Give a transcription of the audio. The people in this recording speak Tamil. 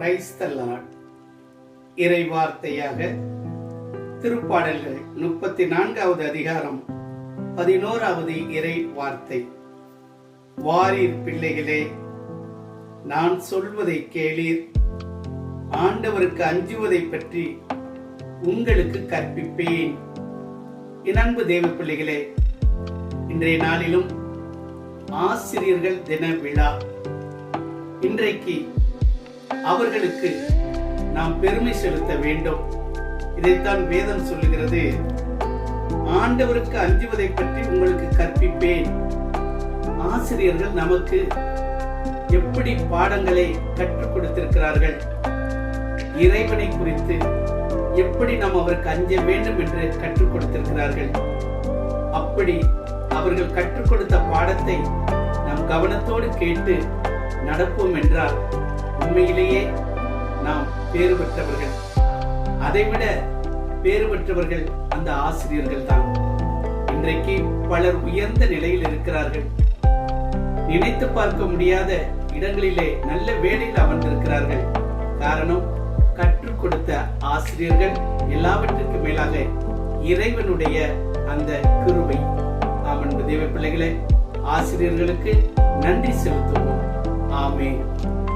பிரைஸ் இறை வார்த்தையாக திருப்பாடல்கள் முப்பத்தி நான்காவது அதிகாரம் பதினோராவது இறை வார்த்தை வாரீர் பிள்ளைகளே நான் சொல்வதை கேளீர். ஆண்டவருக்கு அஞ்சுவதை பற்றி உங்களுக்கு கற்பிப்பேன். என் அன்பு தேவ பிள்ளைகளே இன்றைய நாளிலும் ஆசிரியர்கள் தின விழா. இன்றைக்கு அவர்களுக்கு நாம் பெருமை செலுத்த வேண்டும். இதைத்தான் வேதம் சொல்லுகிறது. ஆண்டவருக்கு அஞ்சுவதை பற்றி உங்களுக்கு கற்பிப்பேன். ஆசிரியர்கள் நமக்கு எப்படி பாடங்களை கற்றுக் கொடுத்திருக்கிறார்கள்? இறைவனை குறித்து எப்படி நாம் அவருக்கு அஞ்ச வேண்டும் என்று கற்றுக் கொடுத்திருக்கிறார்கள்? அப்படி அவர்கள் கற்றுக் கொடுத்த பாடத்தை நாம் கவனத்தோடு கேட்டு நடப்போம் என்றால் உண்மையிலேயே நாம் பேறு பெற்றவர்கள். அதைவிட பேறு பெற்றவர்கள் அந்த ஆசிரியர்கள் தான். இன்றைக்கு பலர் உயர்ந்த நிலையில் இருக்கிறார்கள். நினைத்து பார்க்க முடியாத இடங்களிலே நல்ல வேலையில் அமர்ந்திருக்கிறார்கள். காரணம் கற்றுக் கொடுத்த ஆசிரியர்கள் எல்லாவற்றிற்கு மேலாக இறைவனுடைய அந்த கிருபை. ஆம் அன்பு தேவ பிள்ளைகளே ஆசிரியர்களுக்கு நன்றி செலுத்தும் Amen.